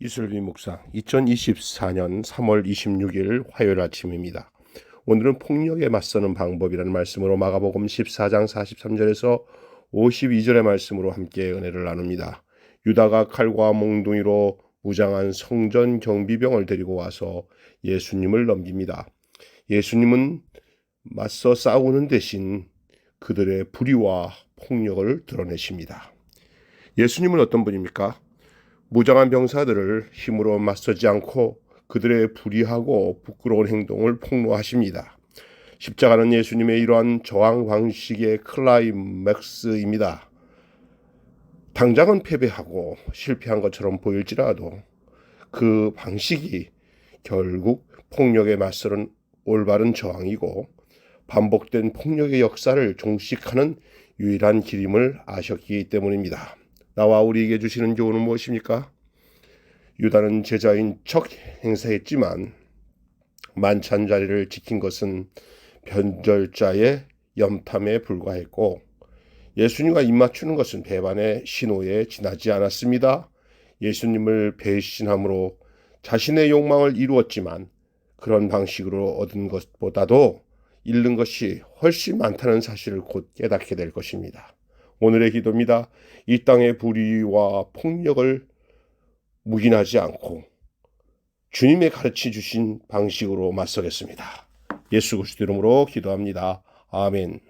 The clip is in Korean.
이슬비 묵상 2024년 3월 26일 화요일 아침입니다. 오늘은 폭력에 맞서는 방법이라는 말씀으로 마가복음 14장 43절에서 52절의 말씀으로 함께 은혜를 나눕니다. 유다가 칼과 몽둥이로 무장한 성전 경비병을 데리고 와서 예수님을 넘깁니다. 예수님은 맞서 싸우는 대신 그들의 불의와 폭력을 드러내십니다. 예수님은 어떤 분입니까? 무장한 병사들을 힘으로 맞서지 않고 그들의 불의하고 부끄러운 행동을 폭로하십니다. 십자가는 예수님의 이러한 저항 방식의 클라이맥스입니다. 당장은 패배하고 실패한 것처럼 보일지라도 그 방식이 결국 폭력에 맞서는 올바른 저항이고 반복된 폭력의 역사를 종식하는 유일한 길임을 아셨기 때문입니다. 나와 우리에게 주시는 교훈은 무엇입니까? 유다는 제자인 척 행세했지만 만찬 자리를 지킨 것은 변절자의 염탐에 불과했고 예수님과 입맞추는 것은 배반의 신호에 지나지 않았습니다. 예수님을 배신함으로 자신의 욕망을 이루었지만 그런 방식으로 얻은 것보다도 잃는 것이 훨씬 많다는 사실을 곧 깨닫게 될 것입니다. 오늘의 기도입니다. 이 땅의 불의와 폭력을 묵인하지 않고 주님의 가르쳐 주신 방식으로 맞서겠습니다. 예수 그리스도 이름으로 기도합니다. 아멘.